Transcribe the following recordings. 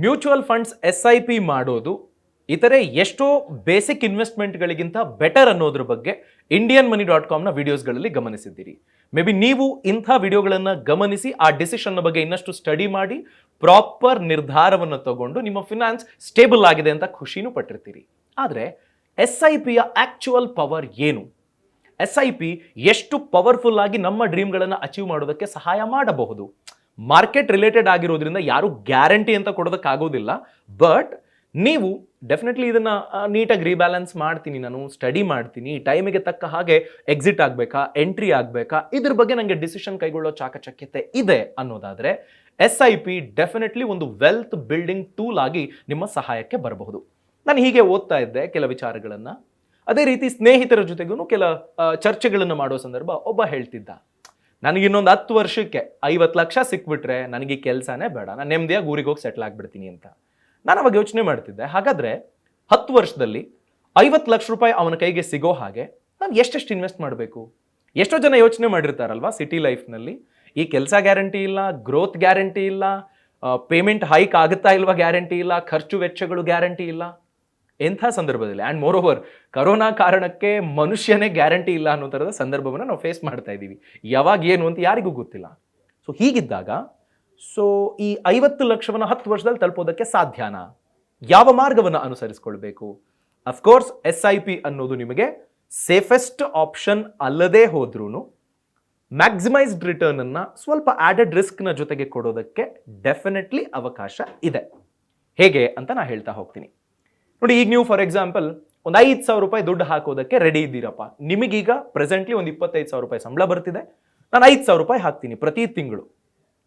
Mutual funds S I P ಮಾಡೋದು, ಇತರೆ ಎಷ್ಟೋ ಬೇಸಿಕ್ ಇನ್ವೆಸ್ಟ್ಮೆಂಟ್ಗಳಿಗಿಂತ ಬೆಟರ್ ಅನ್ನೋದ್ರ ಬಗ್ಗೆ ಇಂಡಿಯನ್ ಮನಿ ಡಾಟ್ ಕಾಮ್ನ ವಿಡಿಯೋಸ್ಗಳಲ್ಲಿ ಗಮನಿಸಿದ್ದೀರಿ. ಮೇ ಬಿ ನೀವು ಇಂಥ ವಿಡಿಯೋಗಳನ್ನು ಗಮನಿಸಿ, ಆ ಡಿಸಿಷನ್ನ ಬಗ್ಗೆ ಇನ್ನಷ್ಟು ಸ್ಟಡಿ ಮಾಡಿ, ಪ್ರಾಪರ್ ನಿರ್ಧಾರವನ್ನು ತಗೊಂಡು ನಿಮ್ಮ ಫಿನಾನ್ಸ್ ಸ್ಟೇಬಲ್ ಆಗಿದೆ ಅಂತ ಖುಷಿನೂ ಪಟ್ಟಿರ್ತೀರಿ. ಆದರೆ ಎಸ್ ಐ ಪಿಯ ಆ್ಯಕ್ಚುವಲ್ ಪವರ್ ಏನು? ಎಸ್ ಐ ಪಿ ಎಷ್ಟು ಪವರ್ಫುಲ್ ಆಗಿ ನಮ್ಮ ಡ್ರೀಮ್ಗಳನ್ನು ಅಚೀವ್ ಮಾಡೋದಕ್ಕೆ ಸಹಾಯ ಮಾಡಬಹುದು? ಮಾರ್ಕೆಟ್ ರಿಲೇಟೆಡ್ ಆಗಿರೋದ್ರಿಂದ ಯಾರು ಗ್ಯಾರಂಟಿ ಅಂತ ಕೊಡೋದಕ್ಕಾಗೋದಿಲ್ಲ. ಬಟ್ ನೀವು ಡೆಫಿನೆಟ್ಲಿ ಇದನ್ನ ನೀಟಾಗಿ ರೀಬ್ಯಾಲೆನ್ಸ್ ಮಾಡ್ತೀನಿ, ನಾನು ಸ್ಟಡಿ ಮಾಡ್ತೀನಿ ಟೈಮಿಗೆ ತಕ್ಕ ಹಾಗೆ ಎಕ್ಸಿಟ್ ಆಗಬೇಕಾ ಎಂಟ್ರಿ ಆಗಬೇಕಾ, ಇದ್ರ ಬಗ್ಗೆ ನನಗೆ ಡಿಸಿಷನ್ ಕೈಗೊಳ್ಳೋ ಚಾಕಚಕ್ಯತೆ ಇದೆ ಅನ್ನೋದಾದರೆ ಎಸ್ ಐ ಪಿ ಡೆಫಿನೆಟ್ಲಿ ಒಂದು ವೆಲ್ತ್ ಬಿಲ್ಡಿಂಗ್ ಟೂಲ್ ಆಗಿ ನಿಮ್ಮ ಸಹಾಯಕ್ಕೆ ಬರಬಹುದು. ನಾನು ಹೀಗೆ ಓದ್ತಾ ಇದ್ದೆ ಕೆಲ ವಿಚಾರಗಳನ್ನು. ಅದೇ ರೀತಿ ಸ್ನೇಹಿತರ ಜೊತೆಗೂ ಕೆಲ ಚರ್ಚೆಗಳನ್ನು ಮಾಡೋ ಸಂದರ್ಭ ಒಬ್ಬ ಹೇಳ್ತಿದ್ದ. ನನಗೆ ಇನ್ನೊಂದು ಹತ್ತು ವರ್ಷಕ್ಕೆ ಐವತ್ತು ಲಕ್ಷ ಸಿಕ್ಬಿಟ್ರೆ ನನಗೆ ಕೆಲಸನೇ ಬೇಡ. ನಾನು ನೆಮ್ಮದಿಯಾಗಿ ಊರಿಗೆ ಹೋಗಿ ಸೆಟ್ಲ್ ಆಗಿಬಿಡ್ತೀನಿ ಅಂತ. ನಾನು ಅವಾಗ ಯೋಚನೆ ಮಾಡ್ತಿದ್ದೆ, ಹಾಗಾದ್ರೆ ಹತ್ತು ವರ್ಷದಲ್ಲಿ ಐವತ್ತು ಲಕ್ಷ ರೂಪಾಯಿ ಅವನ ಕೈಗೆ ಸಿಗೋ ಹಾಗೆ ನಾನು ಎಷ್ಟೆಷ್ಟು ಇನ್ವೆಸ್ಟ್ ಮಾಡಬೇಕು? ಎಷ್ಟೋ ಜನ ಯೋಚನೆ ಮಾಡಿರ್ತಾರಲ್ವಾ ಸಿಟಿ ಲೈಫ್ನಲ್ಲಿ ಈ ಕೆಲಸ ಗ್ಯಾರಂಟಿ ಇಲ್ಲ ಗ್ರೋತ್ ಗ್ಯಾರಂಟಿ ಇಲ್ಲ ಪೇಮೆಂಟ್ ಹೈಕ್ ಆಗುತ್ತಾ ಇಲ್ವಾ ಗ್ಯಾರಂಟಿ ಇಲ್ಲ, ಖರ್ಚು ವೆಚ್ಚಗಳು ಗ್ಯಾರಂಟಿ ಇಲ್ಲ. ಎಂಥ ಸಂದರ್ಭದಲ್ಲಿ? ಆ್ಯಂಡ್ ಮೋರ್ ಓವರ್ ಕರೋನಾ ಕಾರಣಕ್ಕೆ ಮನುಷ್ಯನೇ ಗ್ಯಾರಂಟಿ ಇಲ್ಲ ಅನ್ನೋ ಥರದ ಸಂದರ್ಭವನ್ನು ನಾವು ಫೇಸ್ ಮಾಡ್ತಾ ಇದ್ದೀವಿ. ಯಾವಾಗ ಏನು ಅಂತ ಯಾರಿಗೂ ಗೊತ್ತಿಲ್ಲ. ಸೊ ಹೀಗಿದ್ದಾಗ ಸೊ ಈ ಐವತ್ತು ಲಕ್ಷವನ್ನು ಹತ್ತು ವರ್ಷದಲ್ಲಿ ತಲುಪೋದಕ್ಕೆ ಸಾಧ್ಯನಾ? ಯಾವ ಮಾರ್ಗವನ್ನು ಅನುಸರಿಸ್ಕೊಳ್ಬೇಕು? Of course S I P ಅನ್ನೋದು ನಿಮಗೆ ಸೇಫೆಸ್ಟ್ ಆಪ್ಷನ್ ಅಲ್ಲದೆ ಹೋದ್ರೂ ಮ್ಯಾಕ್ಸಿಮೈಸ್ಡ್ ರಿಟರ್ನ್ ಅನ್ನ ಸ್ವಲ್ಪ ಆಡೆಡ್ ರಿಸ್ಕ್ನ ಜೊತೆಗೆ ಕೊಡೋದಕ್ಕೆ ಡೆಫಿನೆಟ್ಲಿ ಅವಕಾಶ ಇದೆ. ಹೇಗೆ ಅಂತ ನಾ ಹೇಳ್ತಾ ಹೋಗ್ತೀನಿ. ನೋಡಿ, ಈಗ ನೀವು ಫಾರ್ ಎಕ್ಸಾಂಪಲ್ ಒಂದು ಐದು ಸಾವಿರ ರೂಪಾಯಿ ದುಡ್ಡು ಹಾಕೋದಕ್ಕೆ ರೆಡಿ ಇದ್ದೀರಪ್ಪ. ನಿಮಗೀಗ ಪ್ರೆಸೆಂಟ್ಲಿ ಒಂದು ಇಪ್ಪತ್ತೈದು ಸಾವಿರ ರೂಪಾಯಿ ಸಂಬಳ ಬರ್ತಿದೆ. ನಾನು ಐದು ಸಾವಿರ ರೂಪಾಯಿ ಹಾಕ್ತೀನಿ ಪ್ರತಿ ತಿಂಗಳು.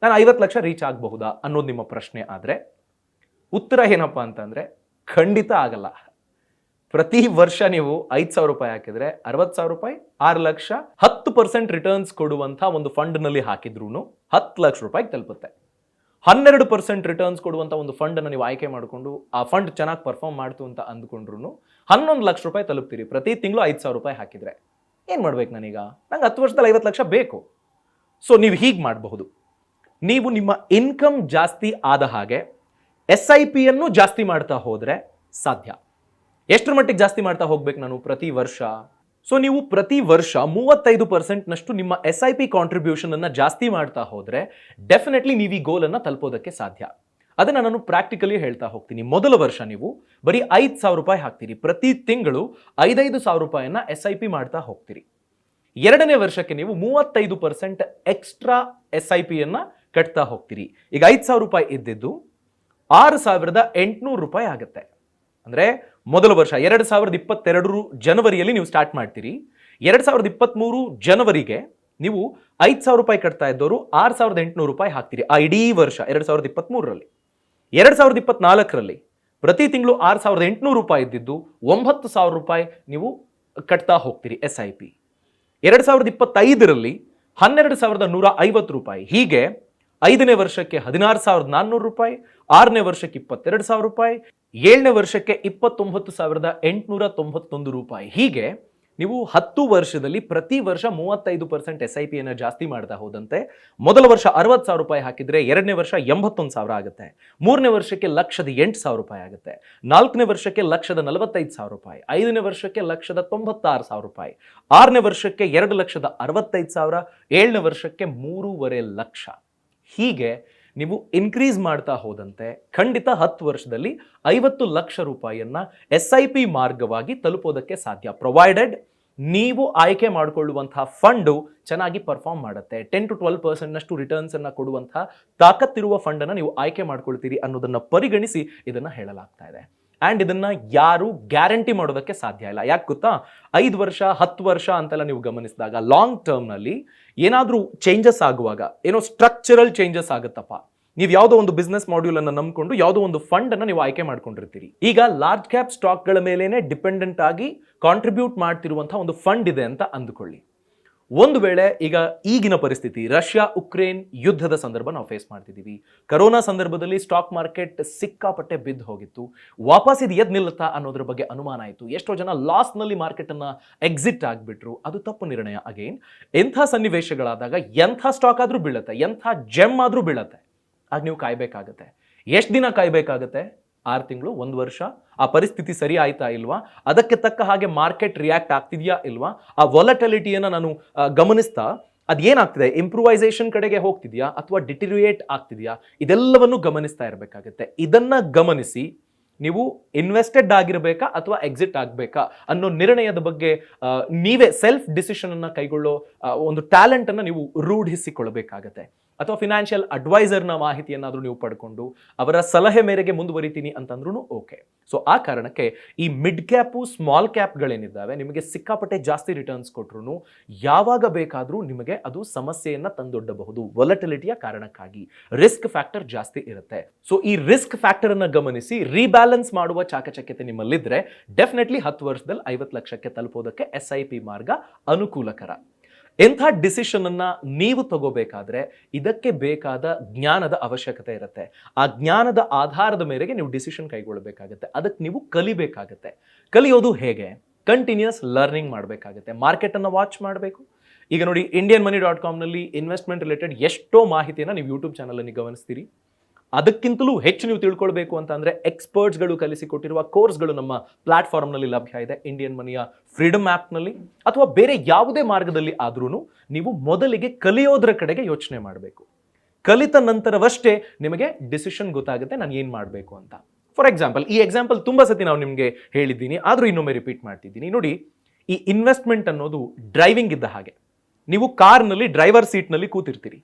ನಾನು ಐವತ್ತು ಲಕ್ಷ ರೀಚ್ ಆಗಬಹುದಾ ಅನ್ನೋದು ನಿಮ್ಮ ಪ್ರಶ್ನೆ ಆದರೆ, ಉತ್ತರ ಏನಪ್ಪ ಅಂತಂದರೆ, ಖಂಡಿತ ಆಗಲ್ಲ. ಪ್ರತಿ ವರ್ಷ ನೀವು ಐದು ಸಾವಿರ ರೂಪಾಯಿ ಹಾಕಿದರೆ ಅರವತ್ತು ಸಾವಿರ ರೂಪಾಯಿ, ಆರು ಲಕ್ಷ ಹತ್ತು ಪರ್ಸೆಂಟ್ ರಿಟರ್ನ್ಸ್ ಕೊಡುವಂಥ ಒಂದು ಫಂಡ್ನಲ್ಲಿ ಹಾಕಿದ್ರೂ ಹತ್ತು ಲಕ್ಷ ರೂಪಾಯಿಗೆ ತಲುಪುತ್ತೆ. ಹನ್ನೆರಡು ಪರ್ಸೆಂಟ್ ರಿಟರ್ನ್ಸ್ ಕೊಡುವಂಥ ಒಂದು ಫಂಡನ್ನು ನೀವು ಆಯ್ಕೆ ಮಾಡಿಕೊಂಡು ಆ ಫಂಡ್ ಚೆನ್ನಾಗಿ ಪರ್ಫಾರ್ಮ್ ಮಾಡ್ತು ಅಂತ ಅಂದ್ಕೊಂಡ್ರು ಹನ್ನೊಂದು ಲಕ್ಷ ರೂಪಾಯಿ ತಲುಪ್ತೀರಿ. ಪ್ರತಿ ತಿಂಗಳು ಐದು ಸಾವಿರ ರೂಪಾಯಿ ಹಾಕಿದರೆ. ಏನು ಮಾಡ್ಬೇಕು ನಾನೀಗ? ನಂಗೆ ಹತ್ತು ವರ್ಷದಲ್ಲಿ ಐವತ್ತು ಲಕ್ಷ ಬೇಕು. ಸೊ ನೀವು ಹೀಗೆ ಮಾಡಬಹುದು. ನೀವು ನಿಮ್ಮ ಇನ್ಕಮ್ ಜಾಸ್ತಿ ಆದ ಹಾಗೆ ಎಸ್ ಐ ಪಿಯನ್ನು ಜಾಸ್ತಿ ಮಾಡ್ತಾ ಹೋದರೆ ಸಾಧ್ಯ. ಎಷ್ಟರ ಮಟ್ಟಿಗೆ ಜಾಸ್ತಿ ಮಾಡ್ತಾ ಹೋಗ್ಬೇಕು ನಾನು ಪ್ರತಿ ವರ್ಷ? ಸೊ ನೀವು ಪ್ರತಿ ವರ್ಷ ಮೂವತ್ತೈದು ಪರ್ಸೆಂಟ್ನಷ್ಟು ನಿಮ್ಮ ಎಸ್ ಐ ಪಿ ಕಾಂಟ್ರಿಬ್ಯೂಷನ್ ಅನ್ನ ಜಾಸ್ತಿ ಮಾಡ್ತಾ ಹೋದರೆ ಡೆಫಿನೆಟ್ಲಿ ನೀವು ಈ ಗೋಲನ್ನು ತಲುಪೋದಕ್ಕೆ ಸಾಧ್ಯ. ಅದನ್ನ ನಾನು ಪ್ರಾಕ್ಟಿಕಲಿ ಹೇಳ್ತಾ ಹೋಗ್ತೀನಿ. ಮೊದಲ ವರ್ಷ ನೀವು ಬರೀ ಐದು ಸಾವಿರ ರೂಪಾಯಿ ಹಾಕ್ತೀರಿ. ಪ್ರತಿ ತಿಂಗಳು ಐದೈದು ಸಾವಿರ ರೂಪಾಯಿಯನ್ನ ಎಸ್ ಐ ಪಿ ಮಾಡ್ತಾ ಹೋಗ್ತೀರಿ. ಎರಡನೇ ವರ್ಷಕ್ಕೆ ನೀವು ಮೂವತ್ತೈದು ಪರ್ಸೆಂಟ್ ಎಕ್ಸ್ಟ್ರಾ ಎಸ್ ಐ ಪಿಯನ್ನು ಕಟ್ತಾ ಹೋಗ್ತೀರಿ. ಈಗ ಐದು ಸಾವಿರ ರೂಪಾಯಿ ಇದ್ದಿದ್ದು ಆರು ಸಾವಿರದ ಎಂಟುನೂರು ರೂಪಾಯಿ ಆಗುತ್ತೆ. ಅಂದರೆ ಮೊದಲ ವರ್ಷ ಎರಡು ಸಾವಿರದ ಇಪ್ಪತ್ತೆರಡು ಜನವರಿಯಲ್ಲಿ ನೀವು ಸ್ಟಾರ್ಟ್ ಮಾಡ್ತೀರಿ. ಎರಡು ಸಾವಿರದ ಇಪ್ಪತ್ತ್ಮೂರು ಜನವರಿಗೆ ನೀವು ಐದು ಸಾವಿರ ರೂಪಾಯಿ ಕಟ್ತಾ ಇದ್ದವರು ಆರು ಸಾವಿರದ ಎಂಟುನೂರು ರೂಪಾಯಿ ಹಾಕ್ತೀರಿ. ಆ ಇಡೀ ವರ್ಷ ಎರಡು ಸಾವಿರದ ಇಪ್ಪತ್ತ್ಮೂರರಲ್ಲಿ ಎರಡು ಸಾವಿರದ ಇಪ್ಪತ್ನಾಲ್ಕರಲ್ಲಿ ಪ್ರತಿ ತಿಂಗಳು ಆರು ಸಾವಿರದ ಎಂಟುನೂರು ರೂಪಾಯಿ ಇದ್ದಿದ್ದು ಒಂಬತ್ತು ಸಾವಿರ ರೂಪಾಯಿ ನೀವು ಕಟ್ತಾ ಹೋಗ್ತೀರಿ ಎಸ್ ಐ ಪಿ ಎರಡು ಸಾವಿರದ ಇಪ್ಪತ್ತೈದರಲ್ಲಿ ಹನ್ನೆರಡು ಸಾವಿರದ ನೂರ ಐವತ್ತು ರೂಪಾಯಿ. ಹೀಗೆ ಐದನೇ ವರ್ಷಕ್ಕೆ ಹದಿನಾರು ಸಾವಿರದ ನಾನ್ನೂರು ರೂಪಾಯಿ, ಆರನೇ ವರ್ಷಕ್ಕೆ ಇಪ್ಪತ್ತೆರಡು ಸಾವಿರ ರೂಪಾಯಿ ಏಳನೇ ವರ್ಷಕ್ಕೆ ಇಪ್ಪತ್ತೊಂಬತ್ತು ಸಾವಿರದ ಎಂಟುನೂರ ತೊಂಬತ್ತೊಂದು ರೂಪಾಯಿ. ಹೀಗೆ ನೀವು ಹತ್ತು ವರ್ಷದಲ್ಲಿ ಪ್ರತಿ ವರ್ಷ ಮೂವತ್ತೈದು ಪರ್ಸೆಂಟ್ ಎಸ್ ಐ ಪಿಯನ್ನು ಜಾಸ್ತಿ ಮಾಡ್ತಾ ಹೋದಂತೆ, ಮೊದಲ ವರ್ಷ ಅರವತ್ತು ಸಾವಿರ ರೂಪಾಯಿ ಹಾಕಿದ್ರೆ ಎರಡನೇ ವರ್ಷ ಎಂಬತ್ತೊಂದು ಸಾವಿರ ಆಗುತ್ತೆ. ಮೂರನೇ ವರ್ಷಕ್ಕೆ ಲಕ್ಷದ ಎಂಟು ಸಾವಿರ ರೂಪಾಯಿ ಆಗುತ್ತೆ. ನಾಲ್ಕನೇ ವರ್ಷಕ್ಕೆ ಲಕ್ಷದ ನಲವತ್ತೈದು ಸಾವಿರ ರೂಪಾಯಿ. ಐದನೇ ವರ್ಷಕ್ಕೆ ಲಕ್ಷದ ತೊಂಬತ್ತಾರು ಸಾವಿರ ರೂಪಾಯಿ. ಆರನೇ ವರ್ಷಕ್ಕೆ ಎರಡು ಲಕ್ಷದ ಅರವತ್ತೈದು ಸಾವಿರ. ಏಳನೇ ವರ್ಷಕ್ಕೆ ಮೂರುವರೆ ಲಕ್ಷ. ಹೀಗೆ ನೀವು ಇನ್ಕ್ರೀಸ್ ಮಾಡ್ತಾ ಹೋದಂತೆ ಖಂಡಿತ ಹತ್ತು ವರ್ಷದಲ್ಲಿ ಐವತ್ತು ಲಕ್ಷ ರೂಪಾಯಿಯನ್ನು ಎಸ್ ಐ ಪಿ ಮಾರ್ಗವಾಗಿ ತಲುಪೋದಕ್ಕೆ ಸಾಧ್ಯ. ಪ್ರೊವೈಡೆಡ್ ನೀವು ಆಯ್ಕೆ ಮಾಡಿಕೊಳ್ಳುವಂತಹ ಫಂಡು ಚೆನ್ನಾಗಿ ಪರ್ಫಾರ್ಮ್ ಮಾಡುತ್ತೆ. ಟೆನ್ ಟು ಟ್ವೆಲ್ ಪರ್ಸೆಂಟ್ನಷ್ಟು ರಿಟರ್ನ್ಸ್ ಅನ್ನ ಕೊಡುವಂತಹ ತಾಕತ್ತಿರುವ ಫಂಡನ್ನು ನೀವು ಆಯ್ಕೆ ಮಾಡ್ಕೊಳ್ತೀರಿ ಅನ್ನೋದನ್ನ ಪರಿಗಣಿಸಿ ಇದನ್ನ ಹೇಳಲಾಗ್ತಾ ಇದೆ. ಆ್ಯಂಡ್ ಇದನ್ನ ಯಾರು ಗ್ಯಾರಂಟಿ ಮಾಡೋದಕ್ಕೆ ಸಾಧ್ಯ ಇಲ್ಲ. ಯಾಕೆ ಗೊತ್ತಾ? ಐದು ವರ್ಷ, ಹತ್ತು ವರ್ಷ ಅಂತೆಲ್ಲ ನೀವು ಗಮನಿಸಿದಾಗ ಲಾಂಗ್ ಟರ್ಮ್ನಲ್ಲಿ ಏನಾದರೂ ಚೇಂಜಸ್ ಆಗುವಾಗ, ಏನೋ ಸ್ಟ್ರಕ್ಚರಲ್ ಚೇಂಜಸ್ ಆಗುತ್ತಪ್ಪ. ನೀವು ಯಾವುದೋ ಒಂದು ಬಿಸ್ನೆಸ್ ಮಾಡ್ಯೂಲ್ ಅನ್ನು ನಂಬಿಕೊಂಡು ಯಾವುದೋ ಒಂದು ಫಂಡ್ ಅನ್ನು ನೀವು ಆಯ್ಕೆ ಮಾಡ್ಕೊಂಡಿರ್ತೀರಿ. ಈಗ ಲಾರ್ಜ್ ಕ್ಯಾಪ್ ಸ್ಟಾಕ್ಗಳ ಮೇಲೇನೆ ಡಿಪೆಂಡೆಂಟ್ ಆಗಿ ಕಾಂಟ್ರಿಬ್ಯೂಟ್ ಮಾಡ್ತಿರುವಂತಹ ಒಂದು ಫಂಡ್ ಇದೆ ಅಂತ ಅಂದುಕೊಳ್ಳಿ. ಒಂದು ವೇಳೆ ಈಗ ಈಗಿನ ಪರಿಸ್ಥಿತಿ, ರಷ್ಯಾ ಉಕ್ರೇನ್ ಯುದ್ಧದ ಸಂದರ್ಭ ನಾವು ಫೇಸ್ ಮಾಡ್ತಿದ್ದೀವಿ. ಕರೋನಾ ಸಂದರ್ಭದಲ್ಲಿ ಸ್ಟಾಕ್ ಮಾರ್ಕೆಟ್ ಸಿಕ್ಕಾಪಟ್ಟೆ ಬಿದ್ದು ಹೋಗಿತ್ತು. ವಾಪಸ್ ಇದು ಎದ್ ನಿಲ್ಲುತ್ತಾ ಅನ್ನೋದ್ರ ಬಗ್ಗೆ ಅನುಮಾನ ಆಯಿತು. ಎಷ್ಟೋ ಜನ ಲಾಸ್ನಲ್ಲಿ ಮಾರ್ಕೆಟನ್ನು ಎಕ್ಸಿಟ್ ಆಗಿಬಿಟ್ರು. ಅದು ತಪ್ಪು ನಿರ್ಣಯ. ಅಗೇನ್ ಎಂಥ ಸನ್ನಿವೇಶಗಳಾದಾಗ ಎಂಥ ಸ್ಟಾಕ್ ಆದರೂ ಬೀಳುತ್ತೆ, ಎಂಥ ಜೆಮ್ ಆದರೂ ಬೀಳತ್ತೆ. ಆಗ ನೀವು ಕಾಯಬೇಕಾಗತ್ತೆ. ಎಷ್ಟು ದಿನ ಕಾಯ್ಬೇಕಾಗತ್ತೆ? ಆರು ತಿಂಗಳು, ಒಂದು ವರ್ಷ. ಆ ಪರಿಸ್ಥಿತಿ ಸರಿ ಆಯ್ತಾ ಇಲ್ವಾ? ಅದಕ್ಕೆ ತಕ್ಕ ಹಾಗೆ ಮಾರ್ಕೆಟ್ ರಿಯಾಕ್ಟ್ ಆಗ್ತಿದೆಯಾ ಇಲ್ವಾ? ಆ ವಾಲಟಲಿಟಿಯನ್ನು ನಾನು ಗಮನಿಸ್ತಾ ಅದೇನಾಗ್ತಿದೆ ಇಂಪ್ರೂವೈಸೇಷನ್ ಕಡೆಗೆ ಹೋಗ್ತಿದೆಯಾ ಅಥವಾ ಡಿಟಿರಿಯೇಟ್ ಆಗ್ತಿದೆಯಾ? ಇದೆಲ್ಲವನ್ನು ಗಮನಿಸ್ತಾ ಇರಬೇಕಾಗುತ್ತೆ. ಇದನ್ನ ಗಮನಿಸಿ, ನೀವು ಇನ್ವೆಸ್ಟೆಡ್ ಆಗಿರಬೇಕಾ ಅಥವಾ ಎಕ್ಸಿಟ್ ಆಗಬೇಕಾ ಅನ್ನೋ ನಿರ್ಣಯದ ಬಗ್ಗೆ ನೀವೇ ಸೆಲ್ಫ್ ಡಿಸಿಷನನ್ನು ಕೈಗೊಳ್ಳೋ ಒಂದು ಟ್ಯಾಲೆಂಟನ್ನು ನೀವು ರೂಢಿಸಿಕೊಳ್ಳಬೇಕಾಗತ್ತೆ ಅಥವಾ ಫಿನಾನ್ಷಿಯಲ್ ಅಡ್ವೈಸರ್ನ ಮಾಹಿತಿಯನ್ನಾದರೂ ನೀವು ಪಡ್ಕೊಂಡು ಅವರ ಸಲಹೆ ಮೇರೆಗೆ ಮುಂದುವರಿತೀನಿ ಅಂತಂದ್ರೂ ಓಕೆ ಸೊ ಆ ಕಾರಣಕ್ಕೆ ಈ ಮಿಡ್ ಕ್ಯಾಪು ಸ್ಮಾಲ್ ಕ್ಯಾಪ್ಗಳೇನಿದ್ದಾವೆ ನಿಮಗೆ ಸಿಕ್ಕಾಪಟ್ಟೆ ಜಾಸ್ತಿ ರಿಟರ್ನ್ಸ್ ಕೊಟ್ರು ಯಾವಾಗ ಬೇಕಾದರೂ ನಿಮಗೆ ಅದು ಸಮಸ್ಯೆಯನ್ನ ತಂದೊಡ್ಡಬಹುದು. ವೊಲಟಿಲಿಟಿಯ ಕಾರಣಕ್ಕಾಗಿ ರಿಸ್ಕ್ ಫ್ಯಾಕ್ಟರ್ ಜಾಸ್ತಿ ಇರುತ್ತೆ. ಸೊ ಈ ರಿಸ್ಕ್ ಫ್ಯಾಕ್ಟರ್ ಅನ್ನ ಗಮನಿಸಿ ರೀಬ್ಯಾಲೆನ್ಸ್ ಮಾಡುವ ಚಾಕಚಕ್ಯತೆ ನಿಮ್ಮಲ್ಲಿದ್ದರೆ ಡೆಫಿನೆಟ್ಲಿ ಹತ್ತು ವರ್ಷದಲ್ಲಿ ಐವತ್ತು ಲಕ್ಷಕ್ಕೆ ತಲುಪೋದಕ್ಕೆ ಎಸ್ ಐ ಪಿ ಮಾರ್ಗ ಅನುಕೂಲಕರ. ಎಂಥ ಡಿಸಿಷನ್ ಅನ್ನ ನೀವು ತಗೋಬೇಕಾದ್ರೆ ಇದಕ್ಕೆ ಬೇಕಾದ ಜ್ಞಾನದ ಅವಶ್ಯಕತೆ ಇರುತ್ತೆ. ಆ ಜ್ಞಾನದ ಆಧಾರದ ಮೇರೆಗೆ ನೀವು ಡಿಸಿಷನ್ ಕೈಗೊಳ್ಳಬೇಕಾಗುತ್ತೆ. ಅದಕ್ಕೆ ನೀವು ಕಲಿಬೇಕಾಗತ್ತೆ. ಕಲಿಯೋದು ಹೇಗೆ? ಕಂಟಿನ್ಯೂಸ್ ಲರ್ನಿಂಗ್ ಮಾಡಬೇಕಾಗುತ್ತೆ. ಮಾರ್ಕೆಟನ್ನು ವಾಚ್ ಮಾಡಬೇಕು. ಈಗ ನೋಡಿ, ಇಂಡಿಯನ್ ಮನಿ ಡಾಟ್ ಕಾಮ್ನಲ್ಲಿ ಇನ್ವೆಸ್ಟ್ಮೆಂಟ್ ರಿಲೇಟೆಡ್ ಎಷ್ಟೋ ಮಾಹಿತಿಯನ್ನು ನೀವು ಯೂಟ್ಯೂಬ್ ಚಾನಲಲ್ಲಿ ಗಮನಿಸ್ತೀರಿ. ಅದಕ್ಕಿಂತಲೂ ಹೆಚ್ಚು ನೀವು ತಿಳ್ಕೊಳ್ಬೇಕು ಅಂತ ಎಕ್ಸ್ಪರ್ಟ್ಸ್ಗಳು ಕಲಿಸಿಕೊಟ್ಟಿರುವ ಕೋರ್ಸ್ಗಳು ನಮ್ಮ ಪ್ಲಾಟ್ಫಾರ್ಮ್ನಲ್ಲಿ ಲಭ್ಯ ಇದೆ. ಇಂಡಿಯನ್ ಮನಿಯ ಫ್ರೀಡಮ್ ಆ್ಯಪ್ನಲ್ಲಿ ಅಥವಾ ಬೇರೆ ಯಾವುದೇ ಮಾರ್ಗದಲ್ಲಿ ಆದ್ರೂ ನೀವು ಮೊದಲಿಗೆ ಕಲಿಯೋದ್ರ ಕಡೆಗೆ ಯೋಚನೆ ಮಾಡಬೇಕು. ಕಲಿತ ನಂತರವಷ್ಟೇ ನಿಮಗೆ ಡಿಸಿಷನ್ ಗೊತ್ತಾಗುತ್ತೆ, ನಾನು ಏನು ಮಾಡಬೇಕು ಅಂತ. ಫಾರ್ ಎಕ್ಸಾಂಪಲ್ ಈ ಎಕ್ಸಾಂಪಲ್ ತುಂಬ ಸತಿ ನಾವು ನಿಮಗೆ ಹೇಳಿದ್ದೀನಿ, ಆದರೂ ಇನ್ನೊಮ್ಮೆ ರಿಪೀಟ್ ಮಾಡ್ತಿದ್ದೀನಿ. ನೋಡಿ, ಈ ಇನ್ವೆಸ್ಟ್ಮೆಂಟ್ ಅನ್ನೋದು ಡ್ರೈವಿಂಗ್ ಇದ್ದ ಹಾಗೆ. ನೀವು ಕಾರ್ನಲ್ಲಿ ಡ್ರೈವರ್ ಸೀಟ್ನಲ್ಲಿ ಕೂತಿರ್ತೀರಿ.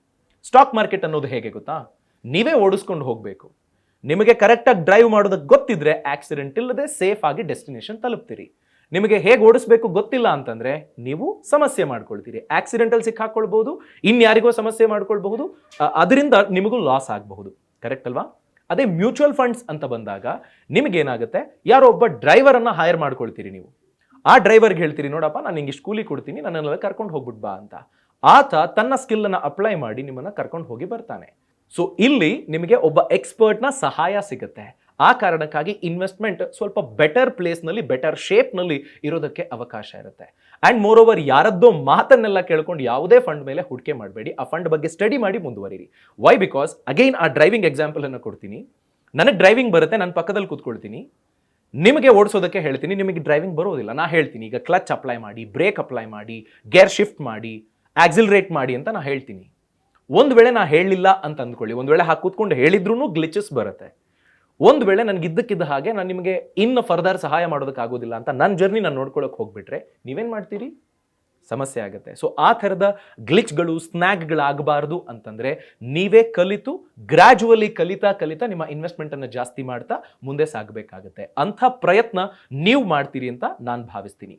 ಸ್ಟಾಕ್ ಮಾರ್ಕೆಟ್ ಅನ್ನೋದು ಹೇಗೆ ಗೊತ್ತಾ? ನೀವೇ ಓಡಿಸ್ಕೊಂಡು ಹೋಗಬೇಕು. ನಿಮಗೆ ಕರೆಕ್ಟಾಗಿ ಡ್ರೈವ್ ಮಾಡೋದಕ್ಕೆ ಗೊತ್ತಿದ್ರೆ ಆಕ್ಸಿಡೆಂಟ್ ಇಲ್ಲದೆ ಸೇಫ್ ಆಗಿ ಡೆಸ್ಟಿನೇಷನ್ ತಲುಪ್ತೀರಿ. ನಿಮಗೆ ಹೇಗೆ ಓಡಿಸ್ಬೇಕು ಗೊತ್ತಿಲ್ಲ ಅಂತಂದರೆ ನೀವು ಸಮಸ್ಯೆ ಮಾಡ್ಕೊಳ್ತೀರಿ. ಆಕ್ಸಿಡೆಂಟಲ್ಲಿ ಸಿಕ್ಕಾಕೊಳ್ಬಹುದು, ಇನ್ಯಾರಿಗೋ ಸಮಸ್ಯೆ ಮಾಡ್ಕೊಳ್ಬಹುದು ಅದರಿಂದ ನಿಮಗೂ ಲಾಸ್ ಆಗಬಹುದು. ಕರೆಕ್ಟ್ ಅಲ್ವಾ? ಅದೇ ಮ್ಯೂಚುವಲ್ ಫಂಡ್ಸ್ ಅಂತ ಬಂದಾಗ ನಿಮಗೇನಾಗುತ್ತೆ? ಯಾರೋ ಒಬ್ಬ ಡ್ರೈವರನ್ನು ಹೈರ್ ಮಾಡ್ಕೊಳ್ತೀರಿ ನೀವು. ಆ ಡ್ರೈವರ್ಗೆ ಹೇಳ್ತೀರಿ, ನೋಡಪ್ಪ, ನಾನು ನಿಮಗೆ ಸ್ಕೂಲಿಗೆ ಕೊಡ್ತೀನಿ ನನ್ನೆಲ್ಲ ಕರ್ಕೊಂಡು ಹೋಗ್ಬಿಟ್ ಬಾ ಅಂತ. ಆತ ತನ್ನ ಸ್ಕಿಲ್ಲನ್ನು ಅಪ್ಲೈ ಮಾಡಿ ನಿಮ್ಮನ್ನು ಕರ್ಕೊಂಡು ಹೋಗಿ ಬರ್ತಾನೆ. ಸೊ ಇಲ್ಲಿ ನಿಮಗೆ ಒಬ್ಬ ಎಕ್ಸ್ಪರ್ಟ್ನ ಸಹಾಯ ಸಿಗುತ್ತೆ. ಆ ಕಾರಣಕ್ಕಾಗಿ ಇನ್ವೆಸ್ಟ್ಮೆಂಟ್ ಸ್ವಲ್ಪ ಬೆಟರ್ ಪ್ಲೇಸ್ನಲ್ಲಿ ಬೆಟರ್ ಶೇಪ್ನಲ್ಲಿ ಇರೋದಕ್ಕೆ ಅವಕಾಶ ಇರುತ್ತೆ. ಆ್ಯಂಡ್ ಮೋರ್ ಓವರ್ ಯಾರದ್ದೋ ಮಾತನ್ನೆಲ್ಲ ಕೇಳ್ಕೊಂಡು ಯಾವುದೇ ಫಂಡ್ ಮೇಲೆ ಹೂಡಿಕೆ ಮಾಡಬೇಡಿ. ಆ ಫಂಡ್ ಬಗ್ಗೆ ಸ್ಟಡಿ ಮಾಡಿ ಮುಂದುವರಿರಿ. ವೈ ಬಿಕಾಸ್ ಅಗೈನ್ ಆ ಡ್ರೈವಿಂಗ್ ಎಕ್ಸಾಂಪಲನ್ನು ಕೊಡ್ತೀನಿ. ನನಗೆ ಡ್ರೈವಿಂಗ್ ಬರುತ್ತೆ, ನಾನು ಪಕ್ಕದಲ್ಲಿ ಕೂತ್ಕೊಳ್ತೀನಿ. ನಿಮಗೆ ಓಡಿಸೋದಕ್ಕೆ ಹೇಳ್ತೀನಿ, ನಿಮಗೆ ಡ್ರೈವಿಂಗ್ ಬರೋದಿಲ್ಲ. ನಾ ಹೇಳ್ತೀನಿ, ಈಗ ಕ್ಲಚ್ ಅಪ್ಲೈ ಮಾಡಿ ಬ್ರೇಕ್ ಅಪ್ಲೈ ಮಾಡಿ ಗೇರ್ ಶಿಫ್ಟ್ ಮಾಡಿ ಆಕ್ಸಿಲ್ರೇಟ್ ಮಾಡಿ ಅಂತ ನಾ ಹೇಳ್ತೀನಿ. ಒಂದು ವೇಳೆ ನಾ ಹೇಳಲಿಲ್ಲ ಅಂತ ಅಂದ್ಕೊಳ್ಳಿ. ಒಂದು ವೇಳೆ ಹಾಕಿ ಕೂತ್ಕೊಂಡು ಹೇಳಿದ್ರೂ ಗ್ಲಿಚಸ್ ಬರುತ್ತೆ. ಒಂದು ವೇಳೆ ನನಗೆ ಇದ್ದಕ್ಕಿದ್ದ ಹಾಗೆ ನಾನು ನಿಮಗೆ ಇನ್ನು ಫರ್ದರ್ ಸಹಾಯ ಮಾಡೋದಕ್ಕಾಗೋದಿಲ್ಲ ಅಂತ ನನ್ನ ಜರ್ನಿ ನಾನು ನೋಡ್ಕೊಳ್ಳೋಕೆ ಹೋಗ್ಬಿಟ್ರೆ ನೀವೇನು ಮಾಡ್ತೀರಿ? ಸಮಸ್ಯೆ ಆಗುತ್ತೆ. ಸೊ ಆ ಥರದ ಗ್ಲಿಚ್ಗಳು ಸ್ನ್ಯಾಕ್ಗಳಾಗಬಾರ್ದು ಅಂತಂದರೆ ನೀವೇ ಕಲಿತು ಗ್ರ್ಯಾಜುವಲಿ ಕಲಿತಾ ಕಲಿತಾ ನಿಮ್ಮ ಇನ್ವೆಸ್ಟ್ಮೆಂಟನ್ನು ಜಾಸ್ತಿ ಮಾಡ್ತಾ ಮುಂದೆ ಸಾಗಬೇಕಾಗುತ್ತೆ. ಅಂಥ ಪ್ರಯತ್ನ ನೀವು ಮಾಡ್ತೀರಿ ಅಂತ ನಾನು ಭಾವಿಸ್ತೀನಿ.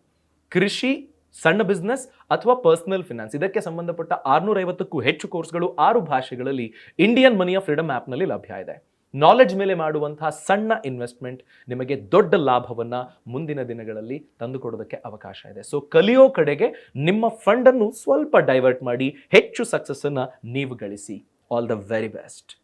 ಕೃಷಿ ಸಣ್ಣ ಬಿಸ್ನೆಸ್ ಅಥವಾ ಪರ್ಸನಲ್ ಫಿನಾನ್ಸ್ ಇದಕ್ಕೆ ಸಂಬಂಧಪಟ್ಟ ಆರುನೂರೈವತ್ತಕ್ಕೂ ಹೆಚ್ಚು ಕೋರ್ಸ್ಗಳು ಆರು ಭಾಷೆಗಳಲ್ಲಿ ಇಂಡಿಯನ್ ಮನಿಯ ಫ್ರೀಡಮ್ ಆ್ಯಪ್ನಲ್ಲಿ ಲಭ್ಯ ಇದೆ. ನಾಲೆಡ್ಜ್ ಮೇಲೆ ಮಾಡುವಂತಹ ಸಣ್ಣ ಇನ್ವೆಸ್ಟ್ಮೆಂಟ್ ನಿಮಗೆ ದೊಡ್ಡ ಲಾಭವನ್ನ ಮುಂದಿನ ದಿನಗಳಲ್ಲಿ ತಂದುಕೊಡೋದಕ್ಕೆ ಅವಕಾಶ ಇದೆ. ಸೊ ಕಲಿಯೋ ಕಡೆಗೆ ನಿಮ್ಮ ಫಂಡನ್ನು ಸ್ವಲ್ಪ ಡೈವರ್ಟ್ ಮಾಡಿ ಹೆಚ್ಚು ಸಕ್ಸಸ್ಸನ್ನು ನೀವು ಗಳಿಸಿ. All the very best